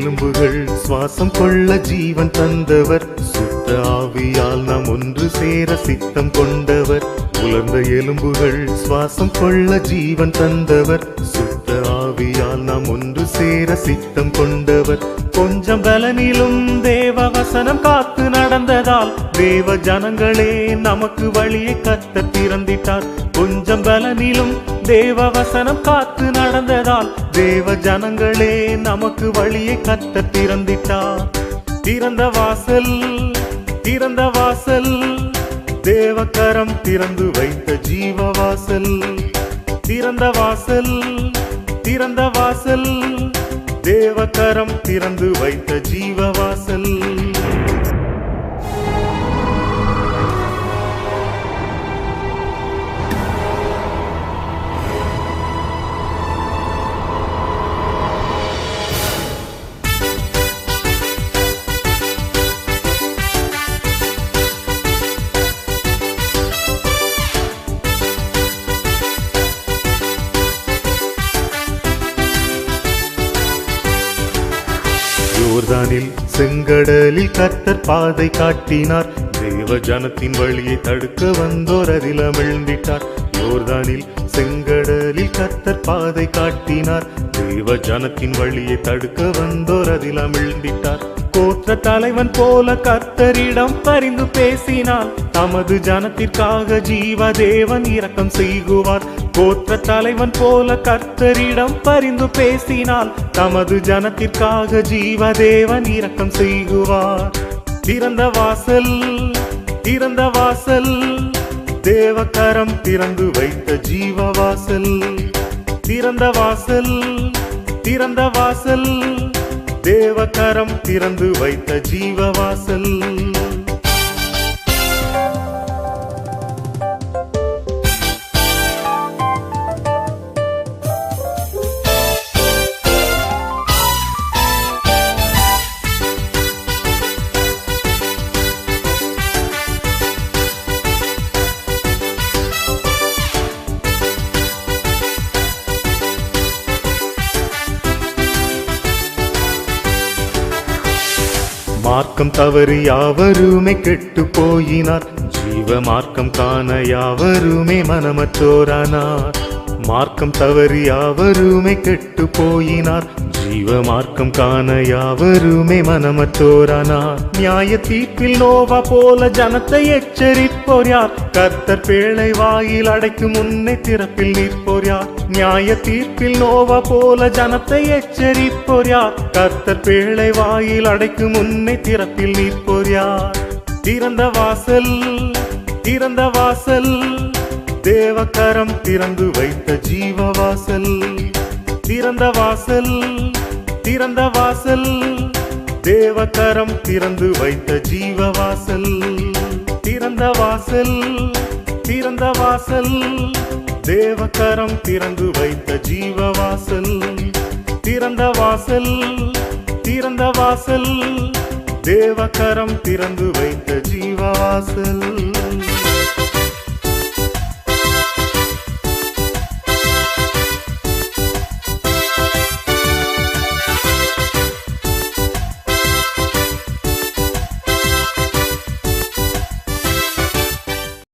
எலும்புகள் சுவாசம் கொள்ள ஜீவன் தந்தவர். சுத்த ஆவியால் நாம் ஒன்று சேர சித்தம் கொண்டவர். உலர்ந்த எலும்புகள் சுவாசம் கொள்ள ஜீவன் தந்தவர். சுத்த ஆவியால் நாம் ஒன்று சேர சித்தம் கொண்டவர். கொஞ்சம் பலனிலும் தேவ வசனம் காத்து நடந்ததால் தேவ ஜனங்களே நமக்கு வழியை கத்த திறந்திட்டார். கொஞ்சம் பலனிலும் தேவ வசனம் காத்து நடந்ததால் தேவ ஜனங்களே நமக்கு வழியை கத்த திறந்திட்டார். திறந்த வாசல் திறந்த வாசல் தேவக்கரம் திறந்து வைத்த ஜீவ வாசல் திறந்த வாசல் திறந்த வாசல் தேவக்கரம் திறந்து வைத்த ஜீவ வாசல் யோர்தானில் செங்கடலில் கர்த்தர் பாதை காட்டினார். தேவ ஜனத்தின் வழியை தடுக்க வந்தோர் அதில் அமிழ்ந்திட்டார் யோர்தானில் செங்கடலில் கர்த்தர் பாதை காட்டினார். தேவ ஜனத்தின் வழியை தடுக்க வந்தோர் அதில் அமிழ்ந்திட்டார் கோத்திர தலைவன் போல கர்த்தரிடம் பரிந்து பேசினார். தமது ஜனத்திற்காக ஜீவ தேவன் இரக்கம் செய்குவார். போற்ற தலைவன் போல கர்த்தரிடம் பரிந்து பேசினால் தமது ஜனத்திற்காக ஜீவதேவன் இரக்கம் செய்குவார். திறந்த வாசல் திறந்த வாசல் தேவக்கரம் திறந்து வைத்த ஜீவ வாசல் திறந்த வாசல் திறந்த வாசல் தேவக்கரம் திறந்து வைத்த ஜீவ வாசல் மார்க்கம் தவறி யாவருமே கெட்டு போயினார் ஜீவ மார்க்கம் காண யாவருமே மனமற்றோரானார். மார்க்கம் தவறி யாவருமே கெட்டு போயினார் ஜீவ மார்க்கம் காண யாவருமே மனமற்றோரானார் நியாய தீர்ப்பில் நோவா போல ஜனத்தை எச்சரிப்போர் யார் கர்த்தர் பேழை வாயில் அடைக்கும் முன்னே திறப்பில் நிற்போர் யார் நியாய தீர்ப்பில் நோவா போல ஜனத்தை எச்சரிப்போர் யார் கர்த்தர் பேழை வாயில் அடைக்கும் முன்னே திறப்பில் நிற்போர் யார் திறந்த வாசல் திறந்த வாசல் தேவக்கரம் திறந்து வைத்த ஜீவ வாசல் திறந்த வாசல் திறந்த வாசல் தேவக்கரம் திறந்து வைத்த ஜீவ வாசல் திறந்த வாசல் திறந்த வாசல் தேவக்கரம் திறந்து வைத்த ஜீவ வாசல் திறந்த வாசல் திறந்த வாசல் தேவக்கரம் திறந்து வைத்த ஜீவ வாசல்